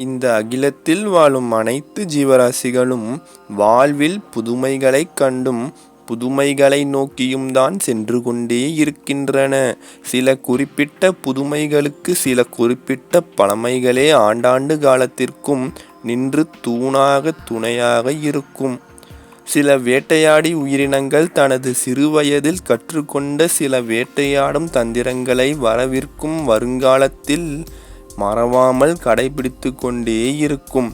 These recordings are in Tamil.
இந்த அகிலத்தில் வாழும் அனைத்து ஜீவராசிகளும் வாழ்வில் புதுமைகளைக் கண்டும் புதுமைகளை நோக்கியும் தான் சென்று கொண்டே இருக்கின்றன. சில குறிப்பிட்ட புதுமைகளுக்கு சில குறிப்பிட்ட பழமைகளே ஆண்டாண்டு காலத்திற்கும் நின்று தூணாக துணையாக இருக்கும். சில வேட்டையாடி உயிரினங்கள் தனது சிறுவயதில் கற்றுக்கொண்ட சில வேட்டையாடும் தந்திரங்களை வரவிருக்கும் வருங்காலத்தில் மறவாமல் கடைபிடித்து கொண்டே இருக்கும்.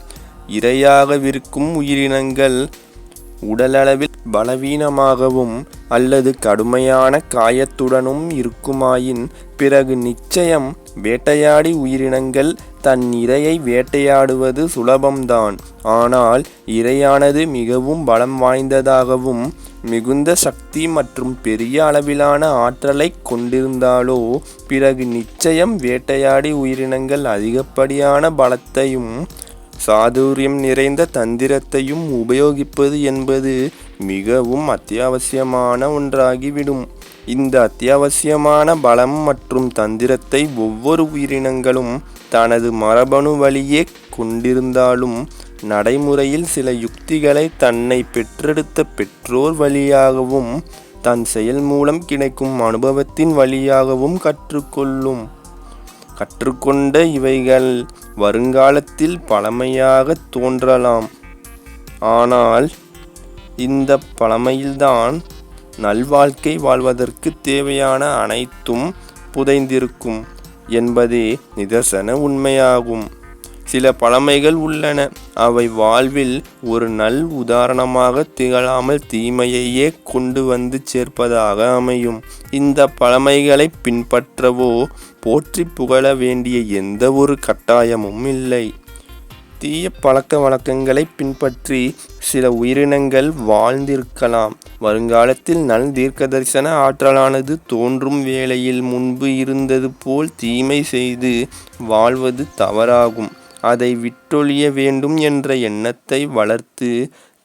இரையாகவிருக்கும் உயிரினங்கள் உடலளவில் பலவீனமாகவும் அல்லது கடுமையான காயத்துடனும் இருக்குமாயின் பிறகு நிச்சயம் வேட்டையாடி உயிரினங்கள் தன் இரையை வேட்டையாடுவது சுலபம்தான். ஆனால் இரையானது மிகவும் பலம் வாய்ந்ததாகவும் மிகுந்த சக்தி மற்றும் பெரிய அளவிலான ஆற்றலைக் கொண்டிருந்தாலோ பிறகு நிச்சயம் வேட்டையாடி உயிரினங்கள் அதிகப்படியான பலத்தையும் சாதுர்யம் நிறைந்த தந்திரத்தையும் உபயோகிப்பது என்பது மிகவும் அத்தியாவசியமான ஒன்றாகிவிடும். இந்த அத்தியாவசியமான பலம் மற்றும் தந்திரத்தை ஒவ்வொரு உயிரினங்களும் தனது மரபணு வழியே கொண்டிருந்தாலும் நடைமுறையில் சில யுக்திகளை தன்னை பெற்றெடுத்த பெற்றோர் வழியாகவும் தன் செயல் மூலம் கிடைக்கும் அனுபவத்தின் வழியாகவும் கற்றுக்கொள்ளும். கற்றுக்கொண்ட இவைகள் வருங்காலத்தில் பழமையாக தோன்றலாம். ஆனால் இந்த பழமையில்தான் நல்வாழ்க்கை வாழ்வதற்குத் தேவையான அனைத்தும் புதைந்திருக்கும் என்பதே நிதர்சன உண்மையாகும். சில பழமைகள் உள்ளன அவை வாழ்வில் ஒரு நல் உதாரணமாக திகழாமல் தீமையையே கொண்டு வந்து சேர்ப்பதாக அமையும். இந்த பழமைகளைப் பின்பற்றவோ போற்றி புகழ வேண்டிய எந்தவொரு கட்டாயமும் இல்லை. தீய பழக்க வழக்கங்களை பின்பற்றி சில உயிரினங்கள் வாழ்ந்திருக்கலாம். வருங்காலத்தில் நல் தீர்க்கதரிசன ஆற்றலானது தோன்றும் வேளையில் முன்பு இருந்தது போல் தீமை செய்து வாழ்வது தவறாகும். அதை விட்டொழிய வேண்டும் என்ற எண்ணத்தை வளர்த்து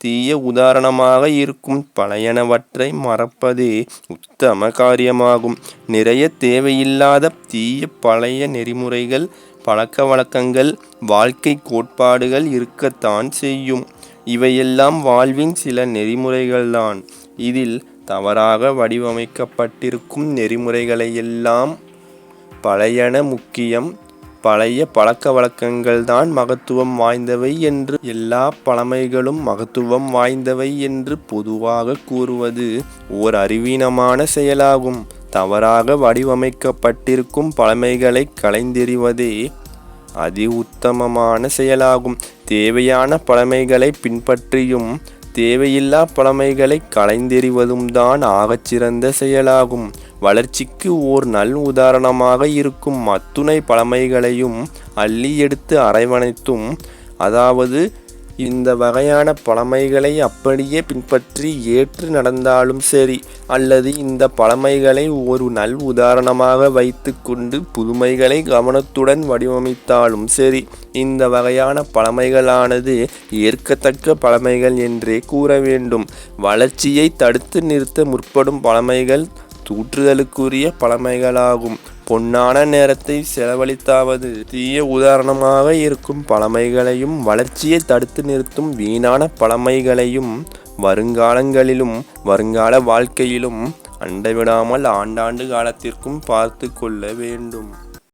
தீய உதாரணமாக இருக்கும் பழையனவற்றை மறப்பதே உத்தம காரியமாகும். நிறைய தேவையில்லாத தீய பழைய நெறிமுறைகள் பழக்க வழக்கங்கள் வாழ்க்கை கோட்பாடுகள் இருக்கத்தான் செய்யும். இவையெல்லாம் வாழ்வின் சில நெறிமுறைகள்தான். இதில் தவறாக வடிவமைக்கப்பட்டிருக்கும் நெறிமுறைகளையெல்லாம் பழையன முக்கியம் பழைய பழக்க வழக்கங்கள் தான் மகத்துவம் வாய்ந்தவை என்று எல்லா பழமைகளும் மகத்துவம் வாய்ந்தவை என்று பொதுவாக கூறுவது ஓர் அறிவீனமான செயலாகும். தவறாக வடிவமைக்கப்பட்டிருக்கும் பழமைகளை களைந்தெறிவதே அதி உத்தமமான செயலாகும். தேவையான பழமைகளை பின்பற்றியும் தேவையில்லா பழமைகளை களைந்தெறிவதும் ஆகச் சிறந்த செயலாகும். வளர்ச்சிக்கு ஓர் நல் உதாரணமாக இருக்கும் அத்துணை பழமைகளையும் அள்ளி எடுத்து அரவணைத்தும் அதாவது இந்த வகையான பழமைகளை அப்படியே பின்பற்றி ஏற்று நடந்தாலும் சரி அல்லது இந்த பழமைகளை ஒரு நல் உதாரணமாக வைத்துக்கொண்டு புதுமைகளை கவனத்துடன் வடிவமைத்தாலும் சரி இந்த வகையான பழமைகளானது ஏற்கத்தக்க பழமைகள் என்றே கூற வேண்டும். வளர்ச்சியை தடுத்து நிறுத்த முற்படும் பழமைகள் தூற்றுதலுக்குரிய பழமைகளாகும். பொன்னான நேரத்தை செலவழித்தாவது தீய உதாரணமாக இருக்கும் பழமைகளையும் வளர்ச்சியை தடுத்து நிறுத்தும் வீணான பழமைகளையும் வருங்காலங்களிலும் வருங்கால வாழ்க்கையிலும் அண்டவிடாமல் ஆண்டாண்டு காலத்திற்கும் பார்த்து கொள்ள வேண்டும்.